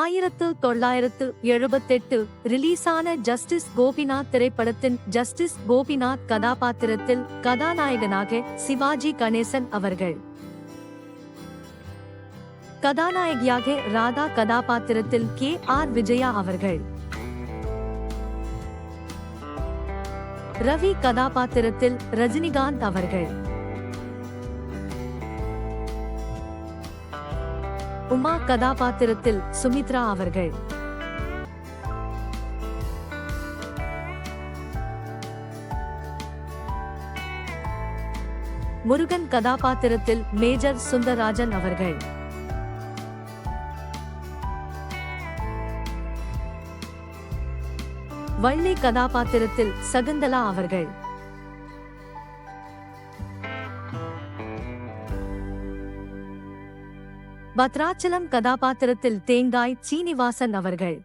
ஆயிரத்து தொள்ளாயிரத்து எழுபத்தெட்டு ரிலீஸான ஜஸ்டிஸ் கோபிநாத் திரைப்படத்தின் ஜஸ்டிஸ் கோபிநாத் கதாபாத்திரத்தில் கதாநாயகனாக சிவாஜி கணேசன் அவர்கள். கதாநாயகியாக ராதா கதாபாத்திரத்தில் கே ஆர் விஜயா அவர்கள். ரவி கதாபாத்திரத்தில் ரஜினிகாந்த் அவர்கள். உமா கதாபாத்திரத்தில் சுமித்ரா அவர்கள். முருகன் கதாபாத்திரத்தில் மேஜர் சுந்தரராஜன் அவர்கள். வள்ளி கதாபாத்திரத்தில் சகுந்தலா அவர்கள். பத்ராச்சலம் கதாபாத்திரத்தில் தேங்காய் சீனிவாசன் அவர்கள்.